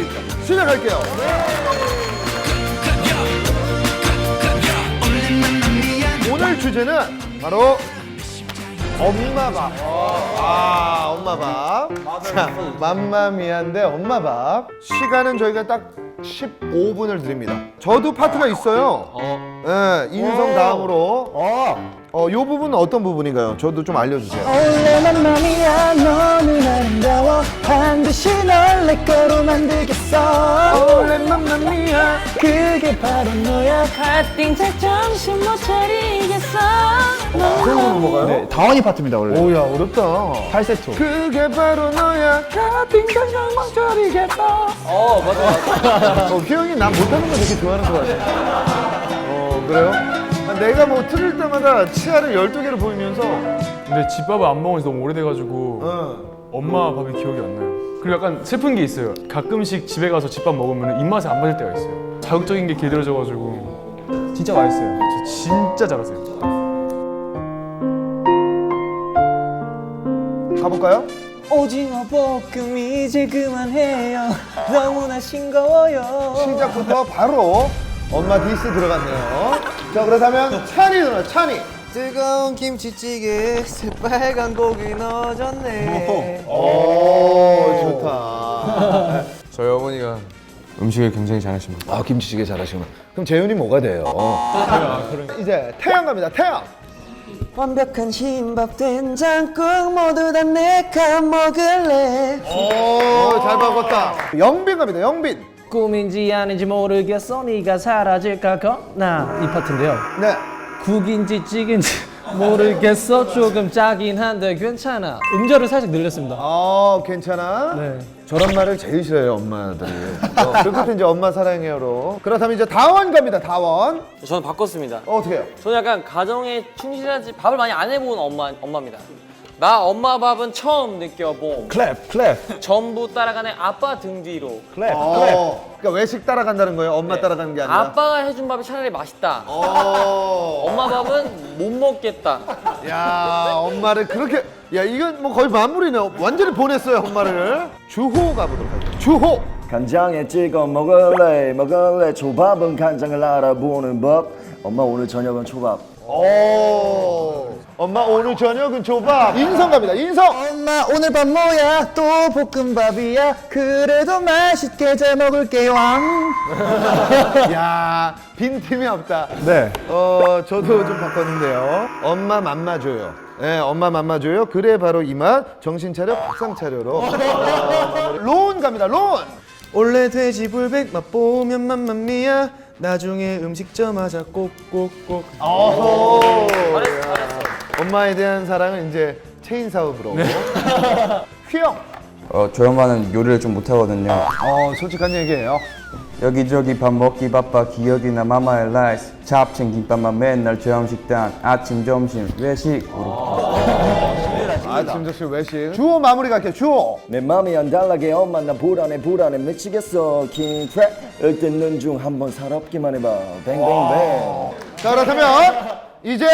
얘기 시작할게요. 오늘 주제는 바로 엄마 밥. 아, 엄마 밥. 자, 맘마미아인데 엄마 밥. 시간은 저희가 딱 15분을 드립니다. 저도 파트가 있어요. 네, 인성 다음으로. 어, 요 부분은 어떤 부분인가요? 저도 좀 알려주세요. 원래 맘마미야 너는 아름다워 반드시 널 내 거로 만들겠어 원래 맘마미아. 그게 바로 너야 가띵 잘 정신 못 차리겠어 그런 먹어요? 네, 다원이 파트입니다 원래. 오야 어렵다. 8세트. 그게 바로 너야. 가빙가장 망설이겠다. 어 맞아 맞아. 어, 휘영이 나 못하는 거 되게 좋아하는 것 같아. 어 그래요? 아, 내가 뭐 틀릴 때마다 치아를 12개를 보이면서 근데 집밥을 안 먹은 지 너무 오래돼가지고 어. 엄마 밥이 기억이 안 나요. 그리고 약간 슬픈 게 있어요. 가끔씩 집에 가서 집밥 먹으면 입맛에 안 맞을 때가 있어요. 자극적인 게 길들여져가지고 진짜 맛있어요. 저 진짜 잘하세요. 가볼까요? 오징어 볶음 이제 그만해요 너무나 싱거워요 시작부터 바로 엄마 디스 들어갔네요. 자 그렇다면 찬이 누나 찬이. 뜨거운 김치찌개에 새빨간 고기 넣어줬네. 오 좋다. 저희 어머니가 음식을 굉장히 잘하십니다. 아 김치찌개 잘하시구나. 그럼 재윤이 뭐가 돼요? 이제 태양 갑니다. 태양. 완벽한 흰밥 된장국 모두 다 내가 먹을래. 오 잘 바꿨다. 영빈 갑니다. 영빈. 꿈인지 아닌지 모르겠어 네가 사라질까 겁나 이 파트인데요 네. 국인지 찌개인지 모르겠어 조금 짜긴 한데 괜찮아 음절을 살짝 늘렸습니다 어 괜찮아. 네. 저런 말을 제일 싫어해요 엄마들이. 어, 그 끝에 이제 엄마 사랑해요로. 그렇다면 이제 다원 갑니다. 다원. 저는 바꿨습니다. 어, 어떻게 해요? 저는 약간 가정에 충실하지 밥을 많이 안 해본 엄마 엄마입니다. 나 엄마 밥은 처음 느껴봄. 클랩, 클랩, 전부 따라가는 아빠 등 뒤로. 클랩, 클랩. 어, 그러니까 외식 따라간다는 거예요. 엄마 따라가는 게 아니라. 아빠가 해준 밥이 차라리 맛있다. 어. 엄마 밥은 못 먹겠다. 야 엄마를 그렇게 야 이건 뭐 거의 만물이네. 완전히 보냈어요 엄마를. 주호 가보도록 할게요. 주호. 간장에 찍어 먹을래 먹을래 초밥은 간장을 알아보는 법 엄마 오늘 저녁은 초밥 오. 엄마 오늘 저녁은 조밥. 인성 갑니다. 인성. 엄마 오늘 밤 뭐야 또 볶음밥이야 그래도 맛있게 잘 먹을게요 야 빈틈이 없다. 네. 어 저도 좀 바꿨는데요. 엄마 맘마 줘요. 네, 엄마 맘마 줘요. 그래 바로 이 맛. 정신 차려 밥상 차려로. 어, 로운 갑니다. 로운. 원래 돼지 불백 맛보면 맘맘미야. 나중에 음식점 하자 꼭꼭꼭. 어허. 엄마에 대한 사랑은 이제 체인 사업으로. 휘영. 어, 저희 엄마는 요리를 좀 못하거든요. 어 솔직한 얘기예요. 여기저기 밥 먹기 바빠 기억이나 마마의 라이스 잡채 김밥만 맨날 저염식단 아침 점심 외식으로 아침 점심 외식. 주호 마무리 갈게요. 주호. 내 맘이 안 달라게 엄마 나 불안해 불안해 미치겠어 킹크랩 을뜯는 중 한번 살아없기만 해봐 뱅뱅뱅 자 그렇다면 이제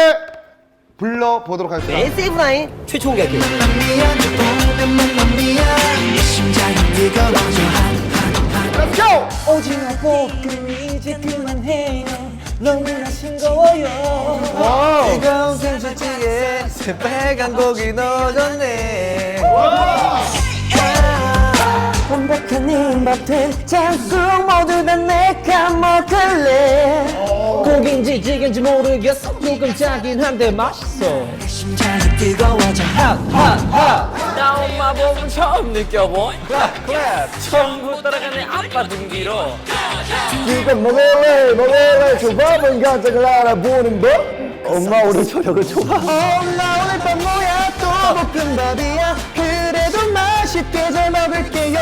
불러 보도록 하겠습니다. 세이브 라인 최초 공개 할게요. Let's go. 오징어 볶음 이제 그만해요 너무나 싱거워요 뜨거운 새빨간 고기 넣어줬네. 완벽한 흰밥 된 장국 모두 다 내가 먹을래. 고기인지 찌개인지 모르겠어. 조금 짜긴 한데 맛있어. 심장이 뜨거워져. 나 엄마 밥은 처음 느껴봄. 전부 따라가는 아빠 등 뒤로. 지금 먹을래 먹을래. 초밥은 간장을 알아보는 법 엄마 오늘 저녁은 초밥 엄마 밤 뭐야 또 볶음밥이야 그래도 맛있게 잘 먹을게요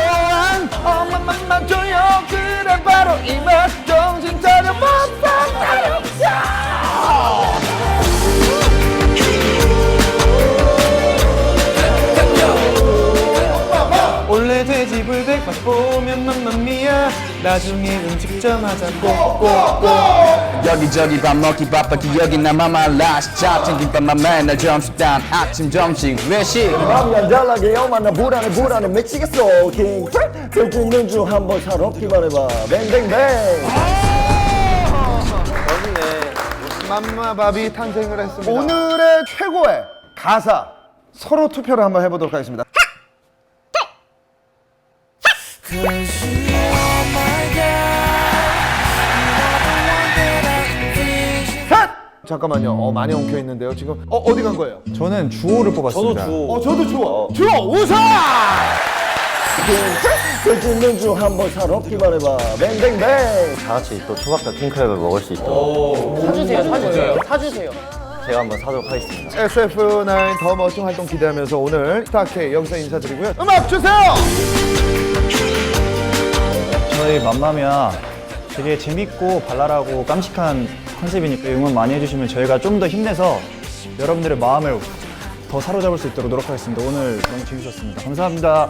엄마만 줘요. 그래 바로 이 맛. 나중에 음식점 하자 꼭꼭꼭. 여기저기 밥 먹기 바빠 기억이 남아 my last 잡채 김밥만 맨날 점심당 아침 점심 외식. 마음이 안 달라게 엄마 나 불안해 불안해. 미치겠어 킹. 프레 들뜬는 중 한번 사롭기만 해봐. 뱅뱅뱅. 맘마밥이 탄생을 했습니다. 오늘의 최고의 가사. 서로 투표를 한번 해보도록 하겠습니다. 잠깐만요. 어, 많이 엉켜 있는데요. 지금 어 어디 간 거예요? 저는 주호를 뽑았습니다. 어 저도 주워. 주워 우선. 들뜬는 중 한번 사롭기만 해봐 뱅뱅뱅 다 같이 또 초밥과 킹크랩을 먹을 수 있도록 사주세요, 사주세요. 사주세요. 제가 한번 사도록 하겠습니다. SF9 더 멋진 활동 기대하면서 오늘 스타K 여기서 인사드리고요. 음악 주세요. 저희 맘마미아 되게 재밌고 발랄하고 깜찍한 컨셉이니까 응원 많이 해주시면 저희가 좀 더 힘내서 여러분들의 마음을 더 사로잡을 수 있도록 노력하겠습니다. 오늘 너무 재밌었습니다. 감사합니다.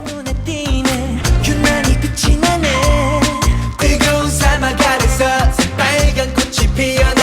빨간 꽃이 피어